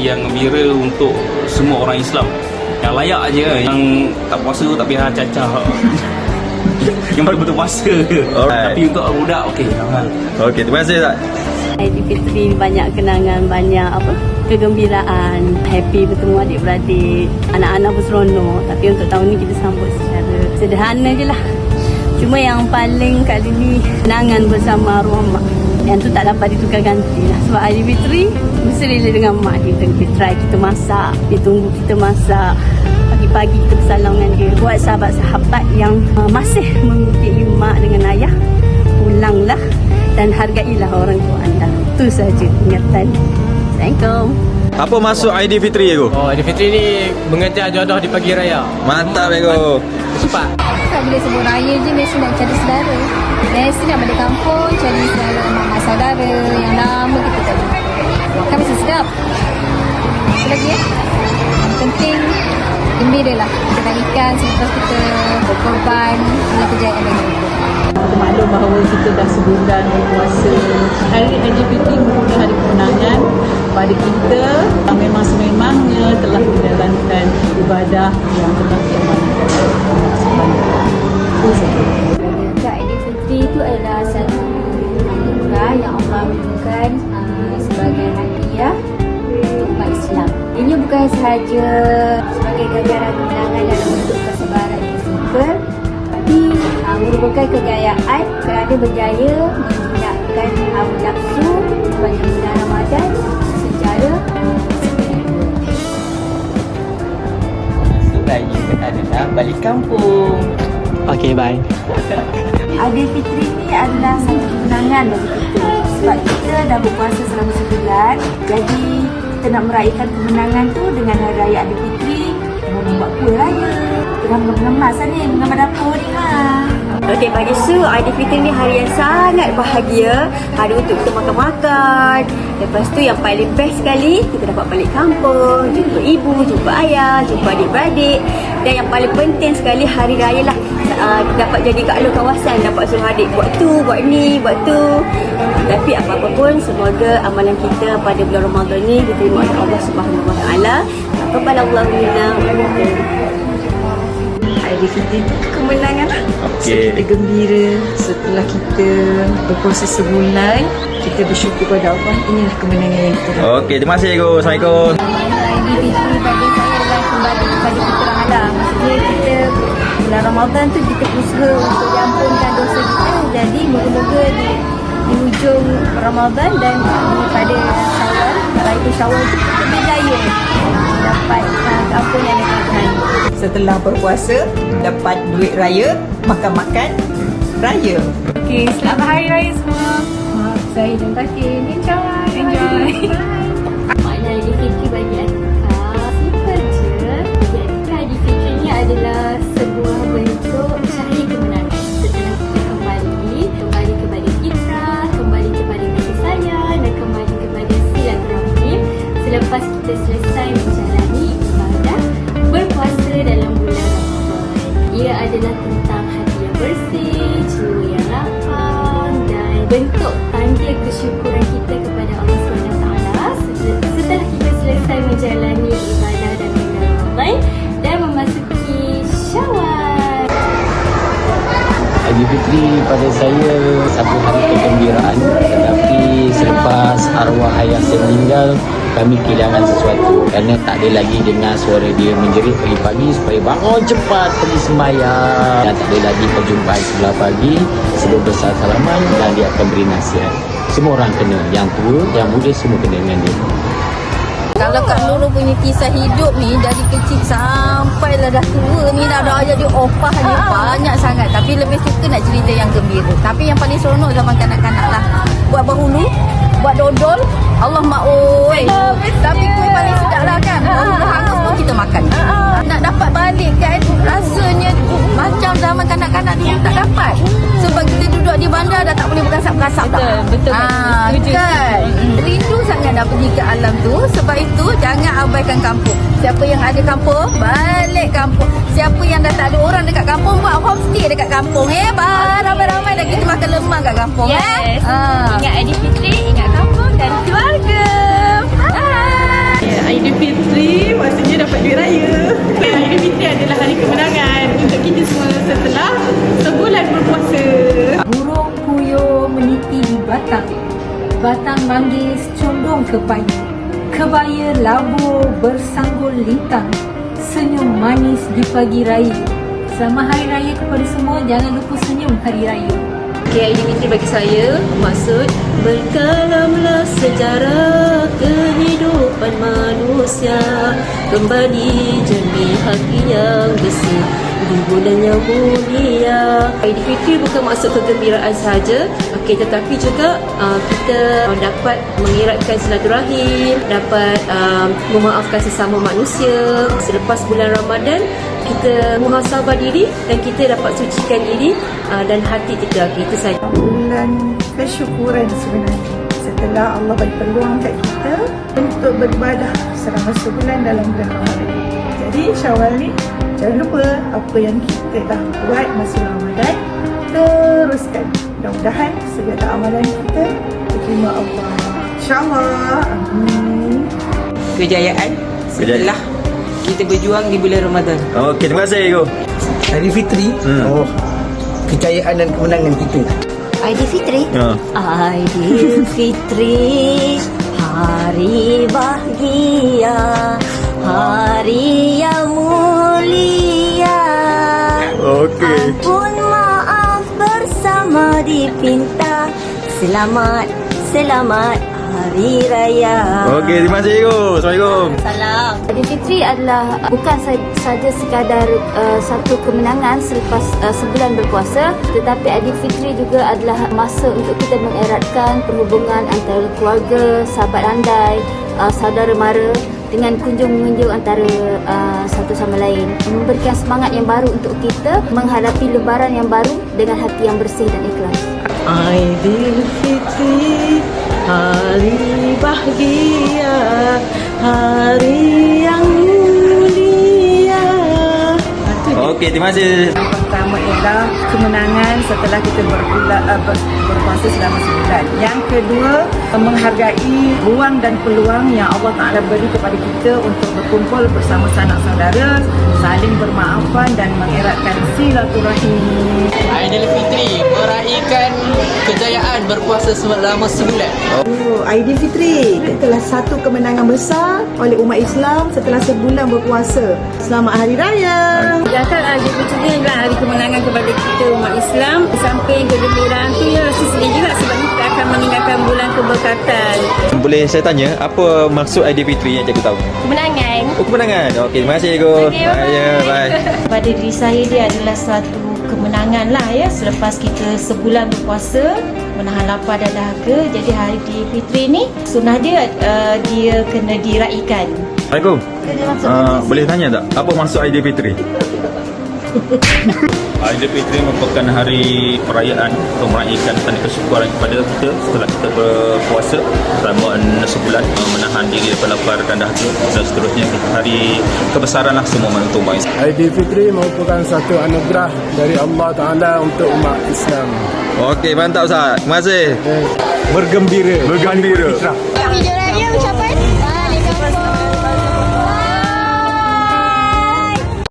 yang gembira untuk semua orang Islam. Yang layak aje yang tak puasa tapi ha cacah. yang betul-betul puasa. Alright. Tapi untuk budak okey. Ha. Okey, terima kasih tak? Aidilfitri banyak kenangan, banyak apa kegembiraan, happy bertemu adik-beradik, anak-anak pun seronok. Tapi untuk tahun ni kita sambut secara sederhana je lah. Cuma yang paling kali ni kenangan bersama arwah mak. Yang tu tak dapat ditukar ganti lah. Sebab Aidilfitri mesti rela dengan mak dia. Kita try, kita masak, dia tunggu kita masak. Pagi-pagi kita bersalam dengan dia. Buat sahabat-sahabat yang uh, masih mengikuti mak dengan ayah. Pulanglah dan hargailah orang tua anda. Itu saja ingatan. Assalamualaikum. Apa maksud Aidilfitri aku? Oh, Aidilfitri ni mengejar jodoh di pagi raya. Mantap aku. Cepat. Tak bila sebut raya je mesti nak cari saudara. Mesti nak balik kampung cari saudara mama saudara yang lama kita tak jumpa. Mesti sedap. Apa lagi ya? Yang penting gembira lah. Kita nak ikan selepas kita berkorban dengan kejayaan yang kita. Maklum bahawa kita dah sebulan berpuasa. Hari LGBT merupakan hari kemenangan pada kita memang sememangnya telah menjalankan ibadah yang telah diamanatkan oleh Allah adalah satu anugerah yang Allah berikan uh, sebagai hadiah untuk umat Islam. Ini bukan sahaja sebagai ganjaran kemenangan dalam bentuk kesebaran yang tapi uh, merupakan kejayaan kerana berjaya menjinakkan hawa nafsu sepanjang bulan Ramadan secara. Raya adalah balik kampung. Okay, bye. Aidilfitri ni adalah satu kemenangan bagi kita. Sebab kita dah berpuasa selama sebulan. Jadi kita nak meraihkan kemenangan tu dengan Hari Raya Aidilfitri. Mau membuat kuih raya. Kita dah mengemas lah ni mengambil dapur ni ha. Okey, pagi Su, Aidilfitri ni hari yang sangat bahagia. Hari untuk kita makan-makan. Lepas tu yang paling best sekali, kita dapat balik kampung, jumpa ibu, jumpa ayah, jumpa adik-beradik. Dan yang paling penting sekali, hari raya lah. Uh, dapat jadi kat lu kawasan, dapat suruh adik buat tu, buat ni, buat tu. Tapi apa-apa pun, semoga amalan kita pada bulan Ramadan ni diterima oleh Allah Wa Taala. Kepada Allah minna. Aidilfitri itu kemenangan lah. Okey. Kita gembira setelah kita berpuasa sebulan. Kita bersyukur pada Allah. Inilah kemenangan yang kita dapat. Okey, terima kasih aku. Assalamualaikum. Aidilfitri bagi saya adalah kembali kepada fitrah Allah. Maksudnya kita bulan Ramadan tu kita berusaha untuk diampunkan dosa kita. Jadi moga-moga di, di hujung Ramadan dan di pada Syawal, Raya Syawal tu kita berjaya dapat uh, keampunan dari Tuhan. Setelah berpuasa, dapat duit raya, makan-makan, raya. Okey, selamat Hari Raya semua. Maaf saya dan Takin. Enjoy. Enjoy. Makna Aidilfitri pada saya satu hari kegembiraan. Tetapi selepas arwah ayah saya meninggal kami kehilangan sesuatu. Kerana tak ada lagi dengar suara dia menjerit pagi-pagi supaya bangun cepat pergi sembahyang. Dan tak ada lagi perjumpaan sebelah pagi sebelum bersalaman dan dia akan beri nasihat. Semua orang kena yang tua yang muda semua kena dengan dia Kalau Kak Nurul punya kisah hidup ni dari kecil sampai lah dah tua ni dah dah jadi opah ni banyak sangat tapi lebih suka nak cerita yang gembira. Tapi yang paling seronok zaman kanak-kanak lah. Buat berhulu, buat dodol, Allah mak oi. Tapi kuih paling sedap lah kan. Berhulu hangus pun kita makan. Nak dapat balik kan rasanya macam zaman kanak-kanak dulu tak dapat. Sebab kita duduk di bandar dah tak boleh berkasap-kasap dah. betul, Ah, Setuju, kan? Nak pergi ke alam tu Sebab itu jangan abaikan kampung Siapa yang ada kampung, balik kampung Siapa yang dah tak ada orang dekat kampung Buat homestay dekat kampung eh Ramai-ramai dah kita makan lemang kat kampung eh Yes. ah. Ingat Aidilfitri, ingat kampung dan keluarga. Bye. Ya, Aidilfitri maksudnya dapat duit raya. Aidilfitri adalah hari kemenangan untuk kita semua setelah sebulan berpuasa. Burung puyuh meniti di batang Batang manggis condong ke paya Kebaya labu bersanggul lintang. Senyum manis di pagi raya. Selamat Hari Raya kepada semua. Jangan lupa senyum Hari Raya. Okay, Aidilfitri bagi saya maksud Berkalamlah sejarah kehidupan manusia. Kembali jernih hati yang bersih bulan yang mulia Aidilfitri bukan maksud kegembiraan saja okay, Tetapi juga uh, kita dapat mengeratkan silaturahim Dapat um, memaafkan sesama manusia. Selepas bulan Ramadan kita muhasabah diri dan kita dapat sucikan diri uh, dan hati kita itu saja. Bulan kesyukuran sebenarnya. Setelah Allah bagi peluang kat kita untuk beribadah selama sebulan dalam bulan Ramadan. Jadi Syawal ni jangan lupa apa yang kita dah buat masa Ramadan teruskan. Mudah-mudahan segala amalan kita diterima Allah. InsyaAllah. Amin. kejayaan setelah kita berjuang di bulan Ramadan. Okey, terima kasih Ego. Hari Fitri, Hmm. oh, kejayaan dan kemenangan kita. Aidilfitri Ha. Aidilfitri Hari bahagia Hari yang mulia Okey. Ampun maaf bersama dipinta Selamat, selamat Hari Raya Okey, terima kasih Ego. Assalamualaikum. Salam. Aidilfitri adalah bukan saja sekadar uh, satu kemenangan selepas uh, sebulan berpuasa, tetapi Aidilfitri juga adalah masa untuk kita mengeratkan perhubungan antara keluarga, sahabat andai, uh, saudara mara dengan kunjung-mengunjung antara uh, satu sama lain memberikan semangat yang baru untuk kita menghadapi lebaran yang baru dengan hati yang bersih dan ikhlas. Aidilfitri, hari bahagia, hari yang mulia. Okey, terima kasih. Ialah kemenangan setelah kita berpula, uh, ber, berpuasa selama sebulan. Yang kedua, menghargai ruang dan peluang yang Allah Ta'ala beri kepada kita untuk berkumpul bersama sanak saudara, saling bermaafan dan mengeratkan silaturahim. Aidilfitri meraihkan kejayaan berpuasa selama sebulan. Oh, Aidilfitri itulah satu kemenangan besar oleh umat Islam setelah sebulan berpuasa. Selamat Hari Raya. Sedangkan Aidilfitri adalah hari kemenangan kepada kita umat Islam Di samping kegembiraan tu ya rasa sedih juga sebab kita akan meninggalkan bulan keberkatan Boleh saya tanya apa maksud Aidilfitri yang cikgu tahu? Kemenangan Oh, kemenangan. Okey, terima kasih Ego. Okey, Bye. ya, bye. pada diri saya dia adalah satu kemenangan lah ya selepas kita sebulan berpuasa menahan lapar dan dahaga jadi hari Fitri ni sunnah dia uh, dia kena diraikan Assalamualaikum. Uh, boleh tanya tak apa maksud Aidilfitri? Aidilfitri merupakan hari perayaan untuk meraihkan tanda kesyukuran kepada kita setelah kita berpuasa selama sebulan uh, menahan diri daripada lapar dan dahaga dan seterusnya hari kebesaran lah semua untuk umat Islam. Aidilfitri merupakan satu anugerah dari Allah Ta'ala untuk umat Islam. Okey, mantap Ustaz. Terima kasih. Bergembira. Bergembira. Hijau Raya ucapan